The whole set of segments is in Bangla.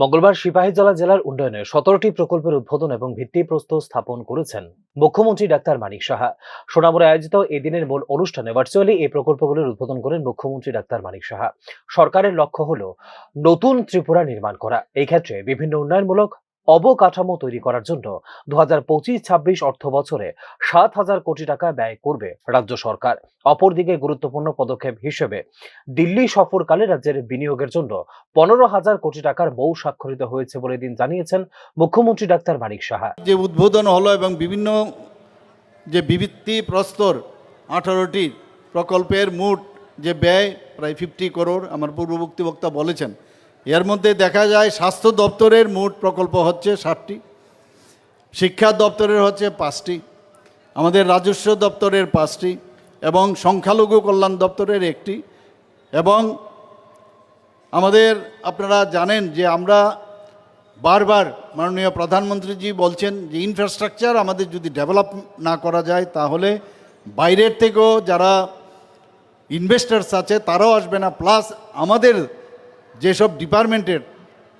মঙ্গলবার সিপাহীজলা জেলার উন্নয়নে সতেরোটি প্রকল্পের উদ্বোধন এবং ভিত্তিপ্রস্তর স্থাপন করেছেন মুখ্যমন্ত্রী ডাক্তার মানিক সাহা। সোনামুরে আয়োজিত এই দিনের মূল অনুষ্ঠানে ভার্চুয়ালি এই প্রকল্পগুলির উদ্বোধন করেন মুখ্যমন্ত্রী ডাক্তার মানিক সাহা। সরকারের লক্ষ্য হল নতুন ত্রিপুরা নির্মাণ করা। এই ক্ষেত্রে বিভিন্ন উন্নয়নমূলক অবকাঠামো তৈরি করার জন্য দু হাজার পঁচিশ ছাব্বিশ অর্থ বছরে সাত হাজার কোটি টাকা ব্যয় করবে রাজ্য সরকার। অপরদিকে গুরুত্বপূর্ণ পদক্ষেপ হিসেবে দিল্লি সফরকালে রাজ্যের বিনিয়োগের জন্য পনেরো হাজার কোটি টাকার বউ স্বাক্ষরিত হয়েছে বলে দিন জানিয়েছেন মুখ্যমন্ত্রী ডাক্তার মানিক সাহা। যে উদ্বোধন হলো এবং বিভিন্ন যে বিবৃতি, প্রস্তর, আঠারোটি প্রকল্পের মোট যে ব্যয়, প্রায় ফিফটি করোড় আমার পূর্ববর্তী বক্তা বলেছেন। এর মধ্যে দেখা যায় স্বাস্থ্য দপ্তরের মোট প্রকল্প হচ্ছে ষাটটি শিক্ষা দপ্তরের হচ্ছে পাঁচটি, আমাদের রাজস্ব দপ্তরের পাঁচটি এবং সংখ্যালঘু কল্যাণ দপ্তরের একটি এবং আমাদের আপনারা জানেন যে আমরা বারবার মাননীয় প্রধানমন্ত্রীজি বলছেন যে ইনফ্রাস্ট্রাকচার আমাদের যদি ডেভেলপ না করা যায় তাহলে বাইরের থেকেও যারা ইনভেস্টার্স আছে তারাও আসবে না প্লাস আমাদের যেসব ডিপার্টমেন্টের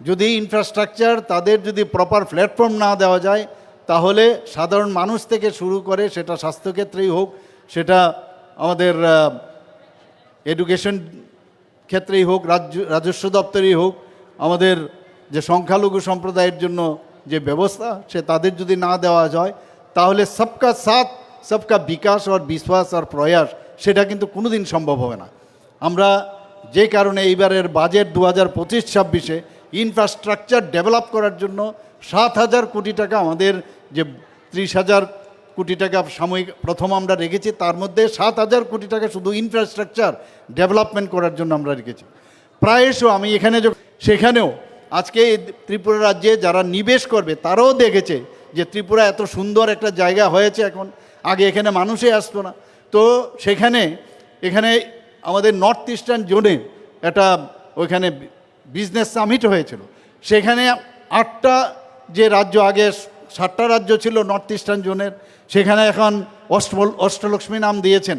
যদি ইনফ্রাস্ট্রাকচার তাদের যদি প্রপার প্ল্যাটফর্ম না দেওয়া যায়, তাহলে সাধারণ মানুষ থেকে শুরু করে সেটা স্বাস্থ্যক্ষেত্রেই হোক, সেটা আমাদের এডুকেশন ক্ষেত্রেই হোক, রাজ্য, রাজস্ব দপ্তরেই হোক, আমাদের যে সংখ্যালঘু সম্প্রদায়ের জন্য যে ব্যবস্থা সে তাদের যদি না দেওয়া যায়, তাহলে সবকা সাথ, সবকা বিকাশ আর বিশ্বাস আর প্রয়াস, সেটা কিন্তু কোনোদিন সম্ভব হবে না। আমরা যে কারণে এইবারের বাজেট দু হাজার পঁচিশ ছাব্বিশে ইনফ্রাস্ট্রাকচার ডেভেলপ করার জন্য সাত হাজার কোটি টাকা আমাদের যে ত্রিশ হাজার কোটি টাকা সাময়িক প্রথম আমরা রেখেছি, তার মধ্যে সাত হাজার কোটি টাকা শুধু ইনফ্রাস্ট্রাকচার ডেভেলপমেন্ট করার জন্য আমরা রেখেছি। প্রায়শ আমি এখানে সেখানেও আজকে ত্রিপুরা রাজ্যে যারা নিবেশ করবে, তারাও দেখেছে যে ত্রিপুরা এত সুন্দর একটা জায়গা হয়েছে এখন। আগে এখানে মানুষই আসতো না। তো সেখানে, এখানে আমাদের নর্থ ইস্টার্ন জোনে একটা ওইখানে বিজনেস সামিট হয়েছিল। সেখানে আটটা যে রাজ্য, আগে সাতটা রাজ্য ছিল নর্থ ইস্টার্ন জোনের সেখানে এখন অষ্ট অষ্টলক্ষ্মী নাম দিয়েছেন।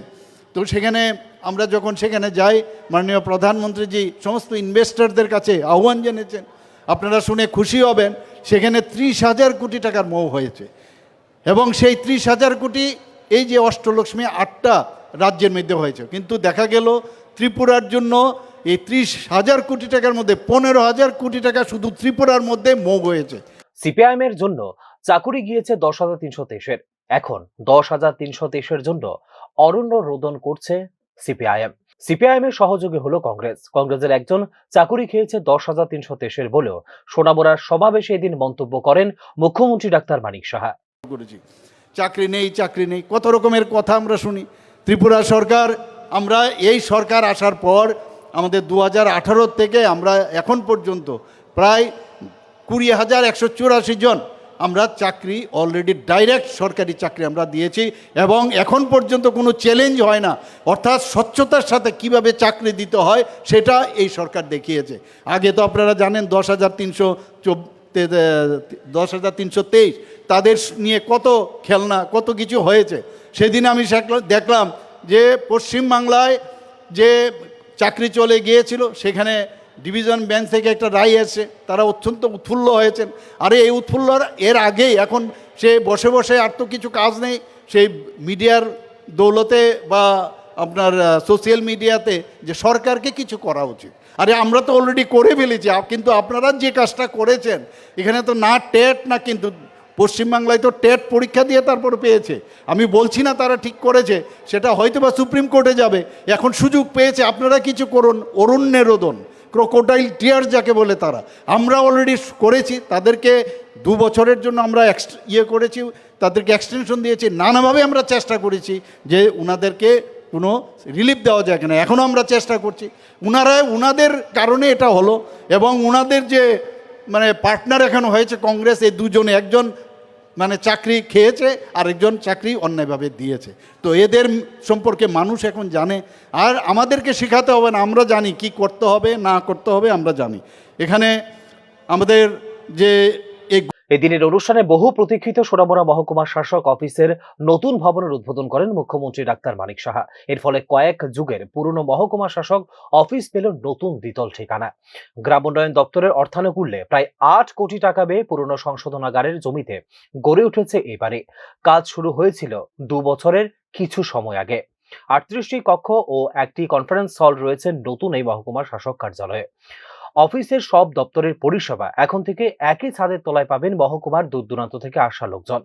তো সেখানে আমরা যখন সেখানে যাই, মাননীয় প্রধানমন্ত্রীজি সমস্ত ইনভেস্টরদের কাছে আহ্বান জানিয়েছেন, আপনারা শুনে খুশি হবেন, সেখানে ত্রিশ হাজার কোটি টাকার মৌ হয়েছে। এবং সেই ত্রিশ হাজার কোটি, এই যে অষ্টলক্ষ্মী আটটা রাজ্যের মধ্যে হয়েছে। কিন্তু দেখা গেল ত্রিপুরার জন্য এই ত্রিশ হাজার কোটি টাকার মধ্যে পনেরো হাজার কোটি টাকা শুধু ত্রিপুরার মধ্যে মোগ হয়েছে। সিপিআইএম এর জন্য চাকুরি গিয়েছে দশ হাজার তিনশো তেইশের। এখন দশ হাজার তিনশো তেইশের জন্য অরণ্য রোদন করছে সিপিআইএম। সিপিআইএম এর সহযোগী হলো কংগ্রেস। কংগ্রেসের একজন চাকুরি খেয়েছে দশ হাজার তিনশো তেইশের বলেও সোনামুড়ার সমাবেশে এদিন মন্তব্য করেন মুখ্যমন্ত্রী ডাক্তার মানিক সাহা। করেছি। চাকরি নেই চাকরি নেই। কত রকমের কথা আমরা শুনি। ত্রিপুরা সরকার, আমরা এই সরকার আসার পর আমাদের দু হাজার আঠারো থেকে আমরা এখন পর্যন্ত প্রায় কুড়ি হাজার একশো চুরাশি জন আমরা চাকরি অলরেডি ডাইরেক্ট সরকারি চাকরি আমরা দিয়েছি এবং এখন পর্যন্ত কোনো চ্যালেঞ্জ হয় না। অর্থাৎ স্বচ্ছতার সাথে কীভাবে চাকরি দিতে হয় সেটা এই সরকার দেখিয়েছে। আগে তো আপনারা জানেন দশ হাজার তিনশো দশ হাজার তিনশো তেইশ তাদের নিয়ে কত খেলনা, কত কিছু হয়েছে। সেদিন আমি দেখলাম যে পশ্চিমবাংলায় যে চাকরি চলে গিয়েছিল, সেখানে ডিভিশন বেঞ্চ থেকে একটা রায় এসে তারা অত্যন্ত উৎফুল্ল হয়েছেন। আরে, এই উৎফুল্লর এর আগেই এখন সে বসে বসে আর তো কিছু কাজ নেই। সেই মিডিয়ার দৌলতে বা আপনার সোশ্যাল মিডিয়াতে যে সরকারকে কিছু করা উচিত। আরে, আমরা তো অলরেডি করে ফেলেছি কিন্তু আপনারা যে কাজটা করেছেন, এখানে তো না টেট না কিন্তু পশ্চিমবাংলায় তো টেট পরীক্ষা দিয়ে তারপর পেয়েছে। আমি বলছি না তারা ঠিক করেছে, সেটা হয়তো বা সুপ্রিম কোর্টে যাবে। এখন সুযোগ পেয়েছে, আপনারা কিছু করুন। অরণ্যের রোদন, ক্রোকোডাইল টিয়ার যাকে বলে তারা। আমরা অলরেডি করেছি, তাদেরকে দু বছরের জন্য আমরা ইয়ে করেছি, তাদেরকে এক্সটেনশন দিয়েছি। নানাভাবে আমরা চেষ্টা করেছি যে ওনাদেরকে কোনো রিলিফ দেওয়া যায় কিনা। এখনও আমরা চেষ্টা করছি। ওনারা ওনাদের কারণে এটা হলো এবং ওনাদের যে মানে পার্টনার এখন হয়েছে, কংগ্রেস, এই দুজনে, একজন মানে চাকরি খেয়েছে আর একজন চাকরি অন্যায়ভাবে দিয়েছে। তো এদের সম্পর্কে মানুষ এখন জানে। আর আমাদেরকে শেখাতে হবে না, আমরা জানি কি করতে হবে, না করতে হবে, আমরা জানি। এখানে আমাদের যে এই এদিনের অনুষ্ঠানে বহু প্রতীক্ষিত সোনামুড়া মহকুমা শাসক অফিসের নতুন ভবনের উদ্বোধন করেন মুখ্যমন্ত্রী ডাক্তার মানিক সাহা। এর ফলে কয়েক যুগের পুরনো মহকুমা শাসক অফিস পেল নতুন দ্বিতল ঠিকানা। গ্রাম উন্নয়ন দপ্তরের অর্থানুকূল্যে প্রায় আট কোটি টাকা ব্যয়ে পুরনো সংশোধনাগারের জমিতে গড়ে উঠেছে এবারে কাজ শুরু হয়েছিল দু বছরের কিছু সময় আগে। আটত্রিশটি কক্ষ ও একটি কনফারেন্স হল রয়েছে নতুন এই মহকুমার শাসক কার্যালয়ে। অফিসের সব দপ্তরের পরিষেবা এখন থেকে একই ছাদের তলায় পাবেন মহকুমার দূর দূরান্ত থেকে আসা লোকজন।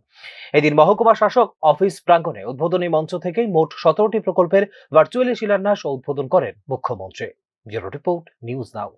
এদিন মহকুমা শাসক অফিস প্রাঙ্গনে উদ্বোধনী মঞ্চ থেকে মোট সতেরোটি প্রকল্পের ভার্চুয়ালি শিলান্যাস ও উদ্বোধন করেন মুখ্যমন্ত্রী। Bureau report, news now.